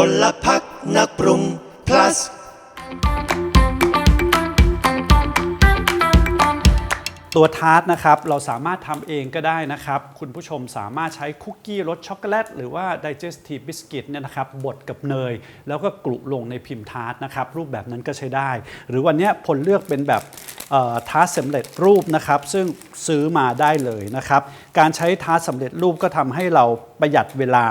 พลพักนักปรุง plus ตัวทาร์ตนะครับเราสามารถทำเองก็ได้นะครับ คุณผู้ชมสามารถใช้คุกกี้รสช็อกโกแลตหรือว่า digestive biscuit เนี่ยนะครับบดกับเนย แล้วก็กลุลงในพิมพ์ทาร์ตนะครับ รูปแบบนั้นก็ใช้ได้ หรือวันนี้ผลเลือกเป็นแบบทาร์ตสำเร็จรูปนะครับ ซึ่งซื้อมาได้เลยนะครับ การใช้ทาร์ตสำเร็จรูปก็ทำให้เราประหยัดเวลา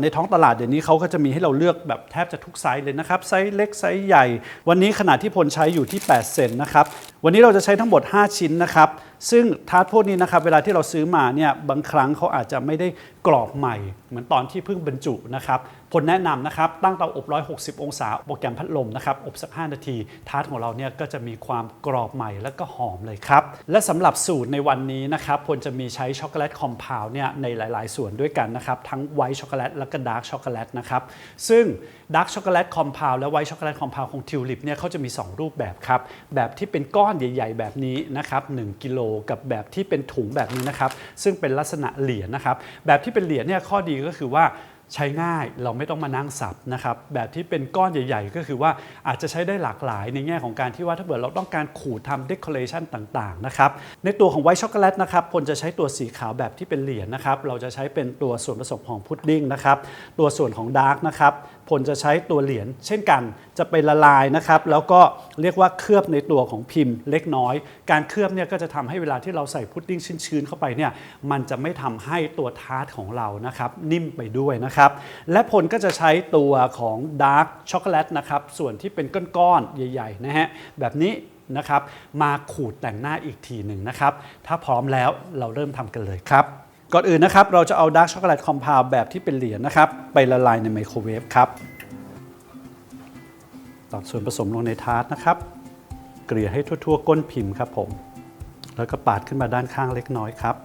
ในท้องตลาดเดี๋ยวนี้เขาก็จะมีให้เราเลือกแบบแทบจะทุกไซส์เลยนะครับ ไซส์เล็กไซส์ใหญ่ วันนี้ขนาดที่พลใช้อยู่ที่ 8 เซนนะครับวันนี้เราจะใช้ทั้งหมด 5 ชิ้นนะครับ ซึ่งทาร์ตพวกนี้นะครับ เวลาที่เราซื้อมาเนี่ยบางครั้งเขาอาจจะไม่ได้กรอบใหม่ เหมือนตอนที่เพิ่งบรรจุนะครับผลแนะนำนะครับ ตั้งเตาอบ 160 องศาโปรแกรมพัดลมนะครับ อบสัก 5 นาที ทาร์ตของเราเนี่ยก็จะมีความกรอบใหม่แล้วก็หอมเลยครับ และสำหรับสูตรในวันนี้นะครับพลจะมีใช้ช็อกโกแลตคอมเพลว์เนี่ยในหลาย ๆ ส่วนด้วยกันนะครับ ทั้งไวท์ช็อกโกแลตและก็ดาร์กช็อกโกแลตนะครับ ซึ่งดาร์กช็อกโกแลตคอมเพลว์และไวท์ช็อกโกแลตคอมเพลว์ของทิวลิปเนี่ยเขาจะมี 2 รูปแบบครับแบบที่เป็นก้อนอนใหญ่ ๆ แบบนี้นะครับ1กิโลกับแบบที่เป็นถุงแบบนี้นะครับ ซึ่งเป็นลักษณะเหรียญนะครับ แบบที่เป็นเหรียญเนี่ยข้อดีก็คือว่าใช้ง่ายเราไม่ต้องมานั่งสับนะครับแบบที่เป็นก้อนใหญ่ๆ ก็คือว่าอาจจะใช้ได้หลากหลายในแง่ของการที่ว่าถ้าเกิดเราต้องการขูดทำเดคอเรชันต่างๆนะครับในตัวของไวท์ช็อกโกแลตนะครับพลจะใช้ตัวสีขาวแบบที่เป็นเหรียญนะครับเราจะใช้เป็นตัวส่วนผสมของพุดดิ้งนะครับตัวส่วนของดาร์กนะครับ พลจะใช้ตัวเหรียญเช่นกันจะไปละลายนะครับแล้วก็เรียกว่าเคลือบในตัวของพิมพ์เล็กน้อย การเคลือบเนี่ยก็จะทำให้เวลาที่เราใส่พุดดิ้งชื้นๆเข้าไปเนี่ยมันจะไม่ทำให้ตัวทาร์ตของเรานะครับนิ่มไปด้วยนะครับและผลก็จะใช้ตัวของดาร์กช็อกโกแลตนะครับส่วนที่เป็นก้อนๆใหญ่ๆนะฮะแบบนี้นะครับมาขูดแต่งหน้าอีกทีหนึ่งนะครับ ถ้าพร้อมแล้วเราเริ่มทำกันเลยครับ ก่อนอื่นนะครับเราจะเอาดาร์กช็อกโกแลตคอมเพลแบบที่เป็นเหรียญนะครับ ไปละลายในไมโครเวฟครับตักส่วนผสมลงในทาร์ตนะครับ เกลี่ยให้ทั่วๆ ก้นพิมพ์ครับผม แล้วก็ปาดขึ้นมาด้านข้างเล็กน้อยครับ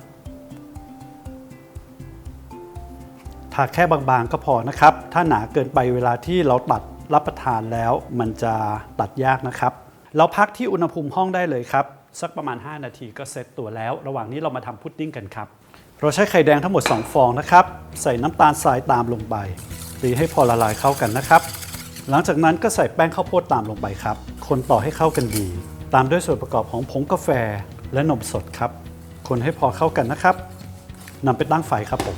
ทาแค่บางๆก็พอนะครับ ถ้าหนาเกินไปเวลาที่เราตัดรับประทานแล้วมันจะตัดยากนะครับ เราพักที่อุณหภูมิห้องได้เลยครับ สักประมาณ 5 นาทีก็เซ็ตตัวแล้ว ระหว่างนี้เรามาทำพุดดิ้งกันครับ เราใช้ไข่แดงทั้งหมด 2 ฟองนะครับ ใส่น้ำตาลทรายตามลงไป ตีให้พอละลายเข้ากันนะครับ หลังจากนั้นก็ใส่แป้งข้าวโพดตามลงไปครับ คนต่อให้เข้ากันดี ตามด้วยส่วนประกอบของผงกาแฟและนมสดครับ คนให้พอเข้ากันนะครับนำไปตั้งไฟครับผม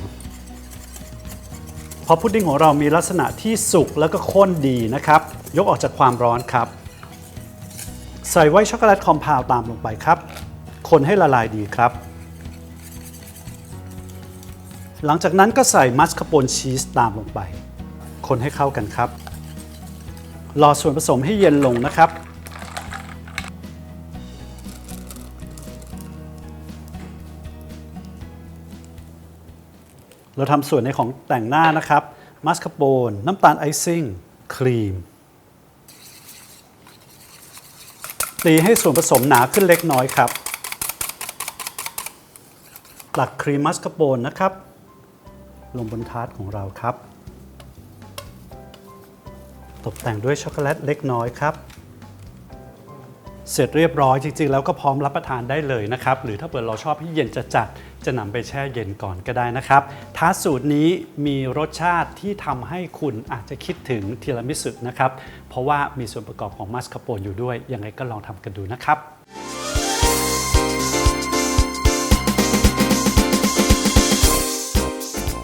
พอพุดดิ้งของเรามีลักษณะที่สุกแล้วก็ข้นดีนะครับ ยกออกจากความร้อนครับ ใส่ไว้ช็อกโกแลตคอมเพลตามลงไปครับ คนให้ละลายดีครับ หลังจากนั้นก็ใส่มัสคาโปนชีสตามลงไป คนให้เข้ากันครับ รอส่วนผสมให้เย็นลงนะครับ เราทำส่วนในของแต่งหน้านะครับ มัสคาโปนน้ำตาลไอซิ่ง ครีม ตีให้ส่วนผสมหนาขึ้นเล็กน้อยครับตักครีมมัสคาโปนนะครับ ลงบนทาร์ตของเราครับ ตกแต่งด้วยช็อกโกแลตเล็กน้อยครับ เสร็จเรียบร้อยจริง ๆ แล้วก็พร้อมรับประทานได้เลยนะครับ หรือถ้าเกิดเราชอบให้เย็นจะจัดจะนำไปแช่เย็นก่อนก็ได้นะครับ ทาร์ตสูตรนี้มีรสชาติที่ทำให้คุณอาจจะคิดถึงทีรามิสุนะครับ เพราะว่ามีส่วนประกอบของมัสคาโปนอยู่ด้วยยังไงก็ลองทำกันดูนะครับ